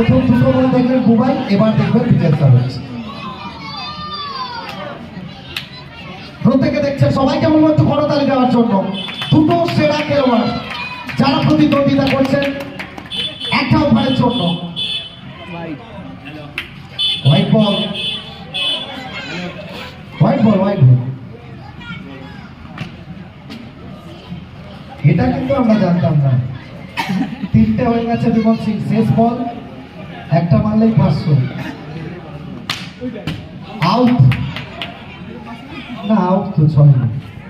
প্রথম দুটো বল দেখবেন বুবাই, এবার দেখবেন বিজয় সারোজ প্রত্যেকে দেখছে সবাইকে বলব একটু করতালি দেওয়ার জন্য? দুটো সেরা খেলোয়াড় যারা প্রতিদ্বন্দ্বিতা করছেন, একটা ওভারের জন্য। বল বল বল এটা কিন্তু আমরা জানতাম না। তিনটে হয়ে গেছে বিমল সিং, শেষ বল একটা মারলেই পাঁচশো। আউট না আউট তো ছয় না।